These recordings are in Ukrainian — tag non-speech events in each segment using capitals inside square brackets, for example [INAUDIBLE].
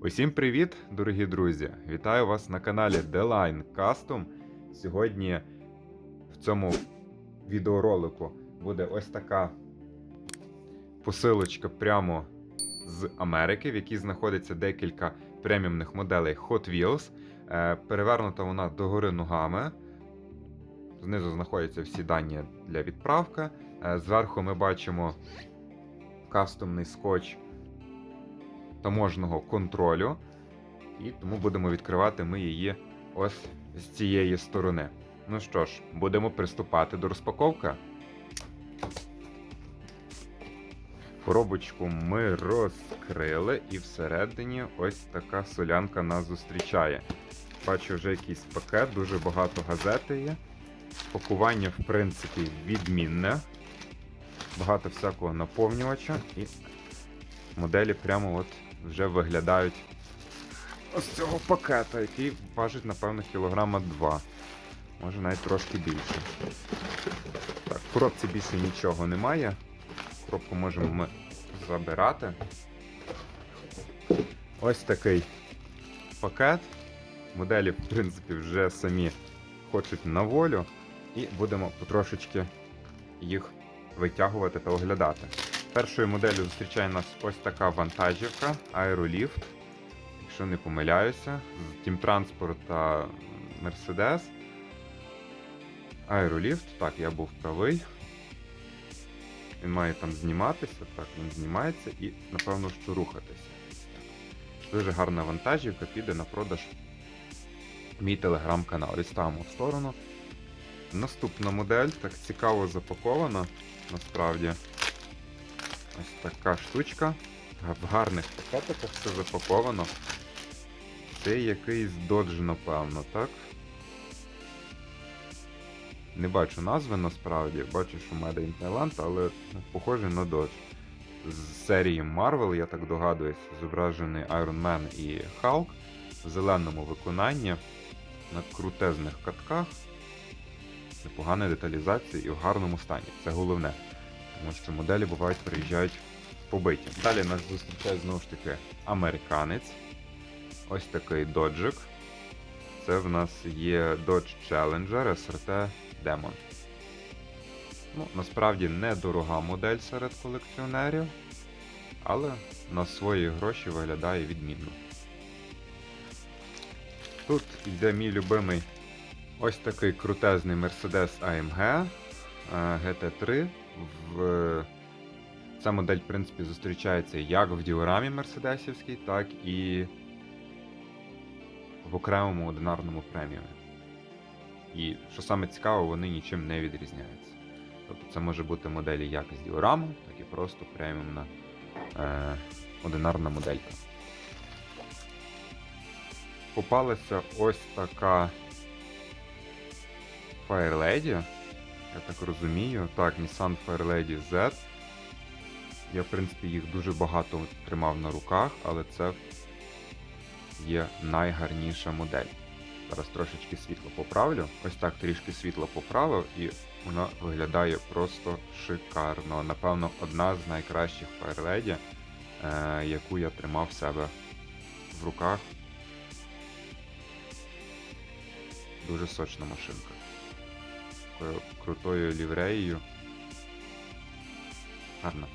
Усім привіт, дорогі друзі! Вітаю вас на каналі The Line Custom. Сьогодні в цьому відеоролику буде ось така посилочка прямо з Америки, в якій знаходиться декілька преміумних моделей Hot Wheels. Е, Перевернута вона догори ногами. Знизу знаходяться всі дані для відправки. Е, Зверху ми бачимо кастомний скотч таможного контролю. І тому будемо відкривати ми її ось з цієї сторони. Ну що ж, будемо приступати до розпаковки. Коробочку ми розкрили, і всередині ось така солянка нас зустрічає. Бачу вже якийсь пакет, дуже багато газети є. Пакування, в принципі, відмінне. Багато всякого наповнювача і моделі прямо от вже виглядають ось цього пакета, який важить, напевно, кілограма 2. Може навіть трошки більше. Так, в коробці більше нічого немає. Коробку можемо ми забирати. Ось такий пакет. Моделі, в принципі, вже самі хочуть на волю. І будемо потрошечки їх витягувати та оглядати. Першою моделлю зустрічає нас ось така вантажівка Aerolift. Якщо не помиляюся, з Transport та Mercedes. Aerolift, так, я був правий. Він має там зніматися, так, він знімається і, напевно, що рухатися. Дуже гарна вантажівка, піде на продаж мій телеграм-канал. Відставимо в сторону. Наступна модель, так цікаво запакована, насправді. Ось така штучка. В гарних пакетиках все запаковано. Це якийсь Dodge, напевно, так? Не бачу назви насправді, бачу, що Made in Thailand, але похоже на Dodge. З серії Marvel, я так догадуюсь, зображений Iron Man і Hulk в зеленому виконанні на крутезних катках. Непогана деталізація і в гарному стані. Це головне. Тому що моделі бувають приїжджають побиті. Далі нас зустрічає знову ж таки американець. Ось такий доджик. Це в нас є Dodge Challenger SRT Demon. Ну, насправді недорога модель серед колекціонерів, але на свої гроші виглядає відмінно. Тут йде мій любимий ось такий крутезний Mercedes AMG е, GT3. В... Ця модель, в принципі, зустрічається як в діорамі мерседесівській, так і в окремому одинарному преміумі. І що саме цікаво, вони нічим не відрізняються. Тобто це може бути моделі як з діорамом, так і просто преміумна е, одинарна моделька. Попалася ось така Firelady. Я так розумію. Так, Nissan Fairlady Z. Я, в принципі, їх дуже багато тримав на руках, але це є найгарніша модель. Зараз трошечки світло поправлю. Ось так трішки світло поправив, і вона виглядає просто шикарно. Напевно, одна з найкращих Fairlady, е, яку я тримав в себе в руках. Дуже сочна машинка. Такою крутою лівреєю. Гарно.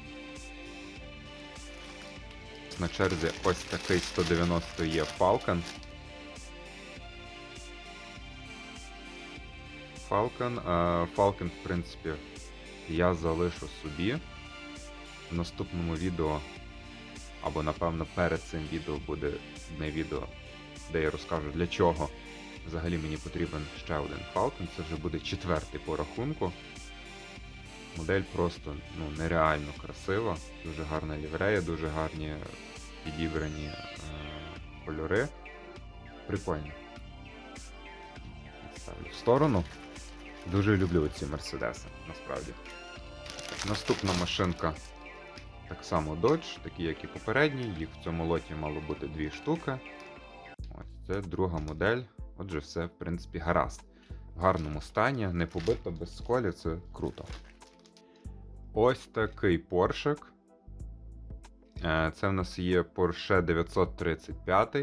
На черзі ось такий 190 є Falcon. Falcon. е, Falcon, в принципі, я залишу собі. В наступному відео, або напевно перед цим відео буде одне відео, де я розкажу для чого взагалі мені потрібен ще один Falcon. Це вже буде четвертий по рахунку. Модель просто ну, нереально красива, дуже гарна ліврея, дуже гарні підібрані е, кольори. Прикольно. Ставлю в сторону. Дуже люблю ці Мерседеси, насправді. Наступна машинка так само Dodge, такі як і попередні, їх в цьому лоті мало бути дві штуки. Ось це друга модель. Отже, все, в принципі, гаразд. В гарному стані, не побито, без сколів, це круто. Ось такий поршик. Е, Це в нас є Porsche 935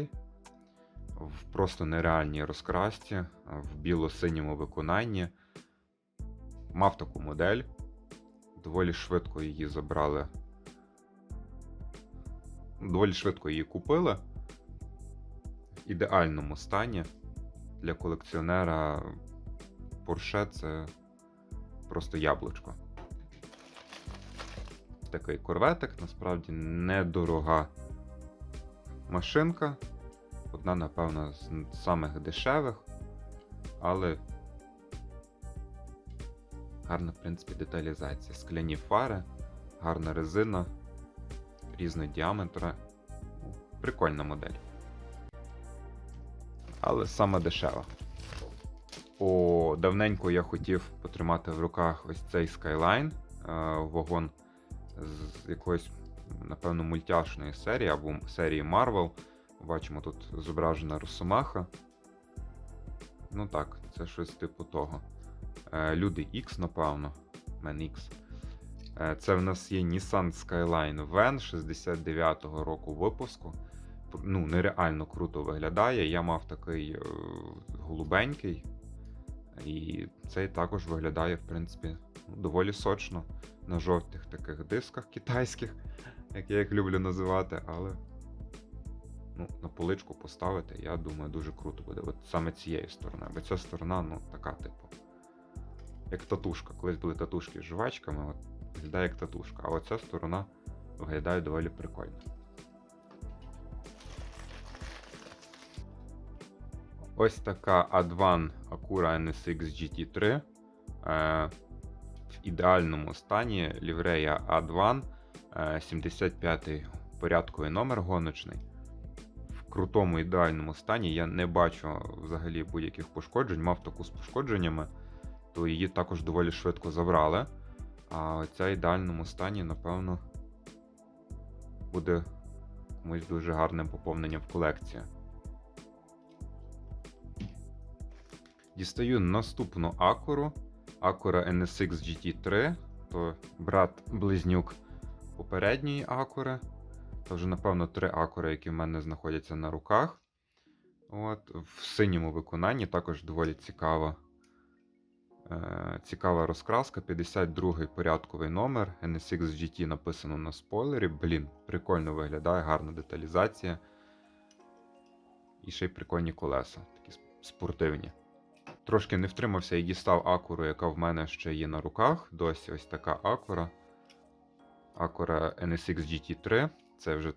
в просто нереальній розкрасці, в біло-синьому виконанні. Мав таку модель. Доволі швидко її забрали. Доволі швидко її купили. В ідеальному стані. Для колекціонера Porsche це просто яблучко. Такий корветик, насправді недорога машинка. Одна, напевно, з самих дешевих, але гарна, в принципі, деталізація. Скляні фари, гарна резина, різні діаметри. Ну, Прикольна модель. Але саме дешева. О, давненько я хотів потримати в руках ось цей Skyline, е, вагон з якоїсь, напевно, мультяшної серії або серії Marvel. Бачимо, тут зображена Росомаха. Ну так, це щось типу того. Е, Люди X, напевно. Man X. Е, Це в нас є Nissan Skyline Van 69-го року випуску. Ну, нереально круто виглядає. Я мав такий е, голубенький. І цей також виглядає, в принципі, ну, доволі сочно на жовтих таких дисках китайських, [LAUGHS] як я їх люблю називати, але ну, на поличку поставити, я думаю, дуже круто буде. От саме цієї сторони. Бо ця сторона, ну, така, типу, як татушка. Колись були татушки з жвачками, от виглядає як татушка. А оця сторона виглядає доволі прикольно. Ось така A2 Acura NSX GT3. Е, в ідеальному стані ліврея A2, е, 75 порядковий номер гоночний. В крутому ідеальному стані я не бачу взагалі будь-яких пошкоджень. Мав таку з пошкодженнями, то її також доволі швидко забрали. А ця в ідеальному стані, напевно, буде комусь дуже гарним поповненням в колекцію. Дістаю наступну Акуру. Acura NSX GT3, то брат-близнюк попередньої Акури. Це вже, напевно, три Акури, які в мене знаходяться на руках. От, В синьому виконанні також доволі цікава. Е, цікава розкраска. 52-й порядковий номер. NSX GT написано на спойлері. Блін, прикольно виглядає, гарна деталізація. І ще й прикольні колеса, такі спортивні. Трошки не втримався і дістав акуру, яка в мене ще є на руках. Досі ось така акура. Акура NSX GT3. Це вже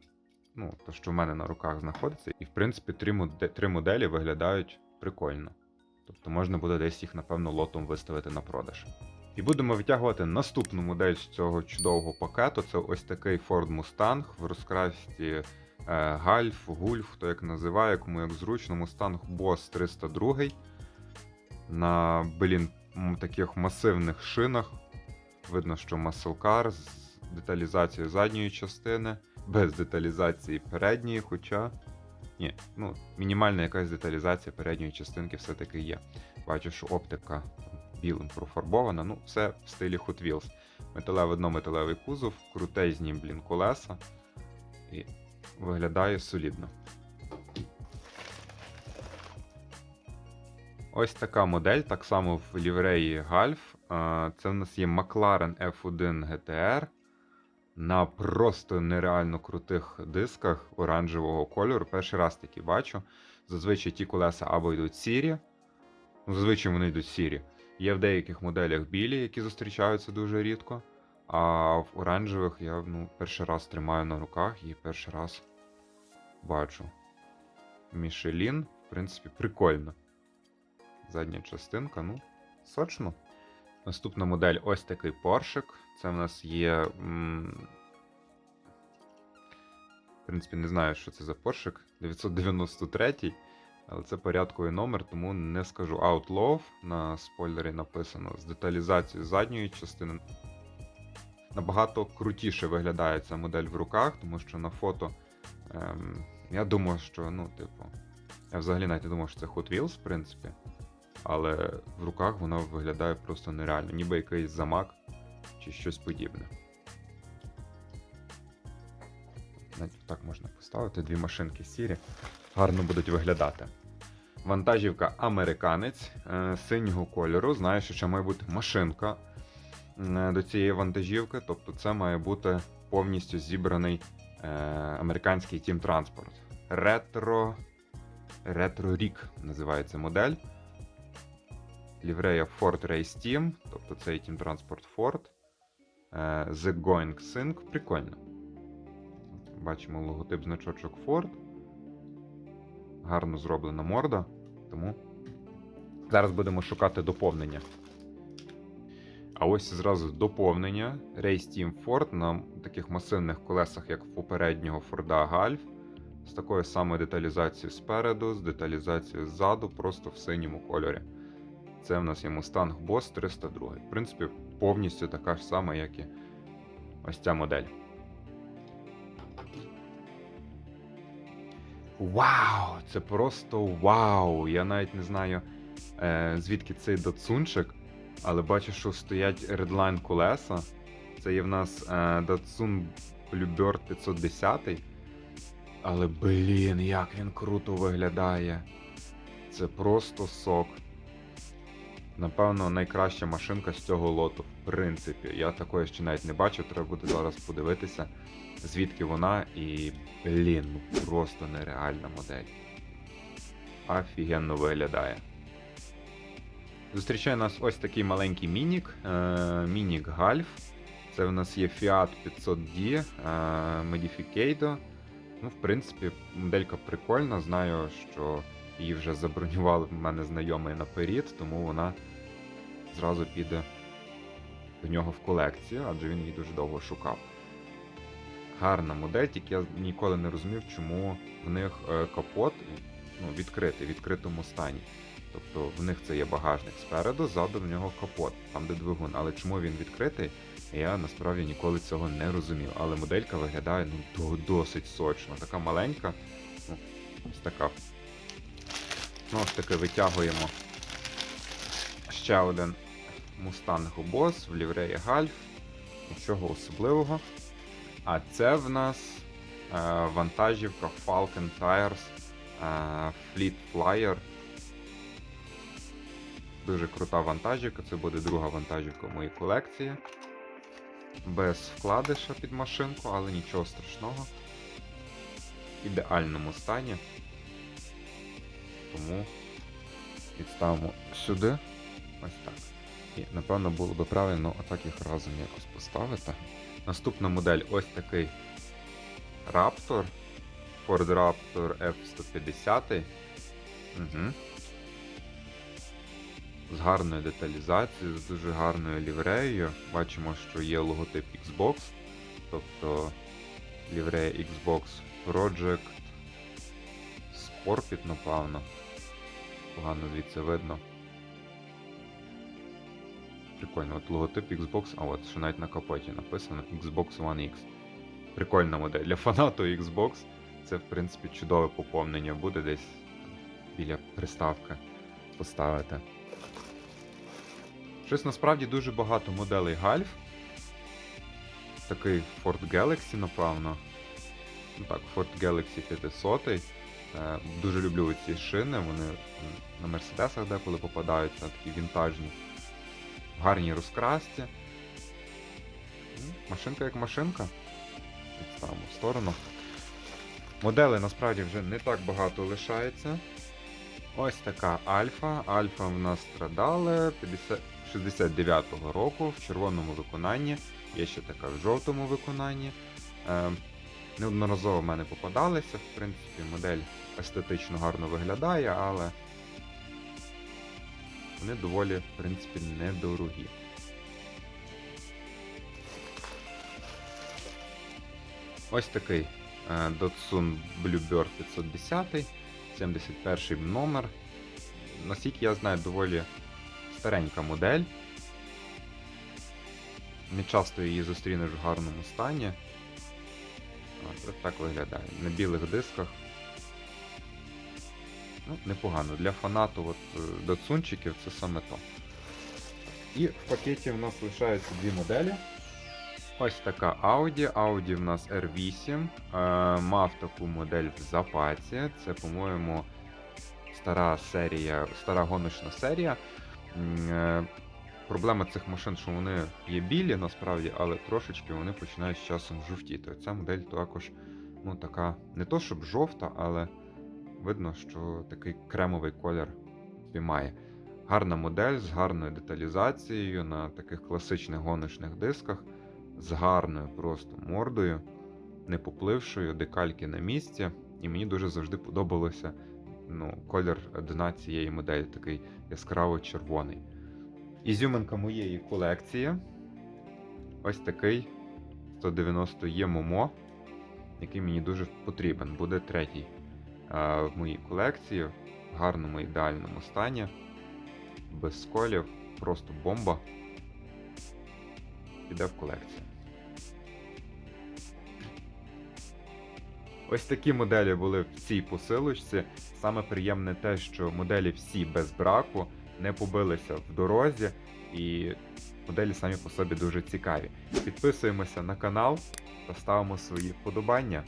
ну, то, що в мене на руках знаходиться. І, в принципі, три, моделі, виглядають прикольно. Тобто можна буде десь їх, напевно, лотом виставити на продаж. І будемо витягувати наступну модель з цього чудового пакету. Це ось такий Ford Mustang в розкрасті Гальф, Гульф, хто як називає, кому як зручно. Mustang Boss 302 на блін, таких масивних шинах. Видно, що маселкар з деталізацією задньої частини, без деталізації передньої, хоча. Ні, ну, мінімальна якась деталізація передньої частинки все-таки є. Бачу, що оптика білим профарбована, ну, все в стилі Hot Wheels. Металевий дно-металевий кузов, крутезні, блін, колеса. І виглядає солідно. Ось така модель, так само в лівреї Гальф. Це в нас є McLaren F1 GTR на просто нереально крутих дисках оранжевого кольору. Перший раз такі бачу. Зазвичай ті колеса або йдуть сірі. Ну, зазвичай вони йдуть сірі. Є в деяких моделях білі, які зустрічаються дуже рідко. А в оранжевих я ну, перший раз тримаю на руках і перший раз бачу. Мішелін, в принципі, прикольно. Задня частинка, ну, сочно. Наступна модель ось такий поршик. Це в нас є. В принципі, не знаю, що це за поршик. 993 але це порядковий номер, тому не скажу Outlaw. На спойлері написано з деталізацією задньої частини. Набагато крутіше виглядає ця модель в руках, тому що на фото. Ем, я думав, що, ну, типу. Я взагалі навіть не думав, що це Hot Wheels, в принципі але в руках воно виглядає просто нереально, ніби якийсь замок чи щось подібне. Навіть так можна поставити. Дві машинки сірі. Гарно будуть виглядати. Вантажівка американець е, синього кольору. Знаю, що ще має бути машинка е, до цієї вантажівки. Тобто це має бути повністю зібраний е, американський тім транспорт. Ретро. Ретро Рік називається модель. Ліврея Ford Race Team, тобто цей Team Transport Ford. The Going Sync. Прикольно. Бачимо логотип значочок Ford. Гарно зроблена морда. Тому зараз будемо шукати доповнення. А ось зразу доповнення. Race Team Ford на таких масивних колесах, як в попереднього Форда Гальф. З такою самою деталізацією спереду, з деталізацією ззаду, просто в синьому кольорі. Це в нас є Mustang Boss 302. В принципі, повністю така ж сама, як і ось ця модель. Вау! Це просто вау! Я навіть не знаю, е, звідки цей датсунчик, але бачу, що стоять Redline колеса. Це є в нас е, Datsun Bluebird 510. Але блін, як він круто виглядає. Це просто сок. Напевно, найкраща машинка з цього лоту, в принципі. Я такої ще навіть не бачив, треба буде зараз подивитися, звідки вона, і, блін, ну просто нереальна модель. Офігенно виглядає. Зустрічає нас ось такий маленький мінік. Е, мінік Гальф. Це в нас є Fiat 500D е, Modificado. Ну, в принципі, моделька прикольна. Знаю, що її вже забронювали в мене знайомий наперед, тому вона зразу піде до нього в колекцію, адже він її дуже довго шукав. Гарна модель, тільки я ніколи не розумів, чому в них е, капот ну, відкритий, в відкритому стані. Тобто в них це є багажник спереду, ззаду в нього капот, там де двигун. Але чому він відкритий, я насправді ніколи цього не розумів. Але моделька виглядає ну, досить сочно. Така маленька, ну, ось така. Ну, ось таки витягуємо ще один Mustang Boss в лівреї Гальф. Нічого особливого. А це в нас е, вантажівка Falcon Tires е, Fleet Flyer. Дуже крута вантажівка, це буде друга вантажівка в моїй колекції. Без вкладиша під машинку, але нічого страшного. В ідеальному стані. Тому відставимо сюди. Ось так. І напевно було би правильно отак їх разом якось поставити. Наступна модель ось такий Raptor. Ford Raptor F150. Угу. З гарною деталізацією, з дуже гарною лівреєю. Бачимо, що є логотип Xbox. Тобто ліврея Xbox Project Scorpit, напевно. Погано звідси видно. Прикольно, от логотип Xbox, а от що навіть на капоті написано Xbox One X. Прикольна модель. Для фанату Xbox це, в принципі, чудове поповнення буде десь біля приставки поставити. Щось насправді дуже багато моделей Гальф. Такий Ford Galaxy, напевно. Ну так, Ford Galaxy 500. Е, Дуже люблю ці шини, вони на Мерседесах деколи попадаються, такі вінтажні. В гарній розкрасці. Ну, Машинка як машинка. Відставимо в сторону. Моделей насправді вже не так багато лишається. Ось така альфа. Альфа в нас страдали 50... 69-го року в червоному виконанні. Є ще така в жовтому виконанні. Неодноразово в мене попадалися. В принципі, модель естетично гарно виглядає, але вони доволі, в принципі, недорогі. Ось такий е, Datsun Bluebird 510, 71 номер. Наскільки я знаю, доволі старенька модель. Не часто її зустрінеш в гарному стані. Ось так виглядає. На білих дисках. Ну, непогано. Для фанату от, е, датсунчиків це саме то. І в пакеті в нас лишаються дві моделі. Ось така Audi. Audi в нас R8. Е, мав таку модель в запаці. Це, по-моєму, стара серія, стара гоночна серія. Проблема цих машин, що вони є білі насправді, але трошечки вони починають з часом жовтіти. Ця модель також, ну, така, не то щоб жовта, але видно, що такий кремовий колір має. Гарна модель з гарною деталізацією на таких класичних гоночних дисках, з гарною просто мордою, не поплившою, декальки на місці. І мені дуже завжди подобалося ну, колір дна цієї моделі, такий яскраво червоний. Ізюминка моєї колекції. Ось такий 190 є Момо, який мені дуже потрібен. Буде третій а, в моїй колекції, в гарному ідеальному стані, без сколів, просто бомба. Піде в колекцію. Ось такі моделі були в цій посилочці. Саме приємне те, що моделі всі без браку не побилися в дорозі, і моделі самі по собі дуже цікаві. Підписуємося на канал та ставимо свої вподобання.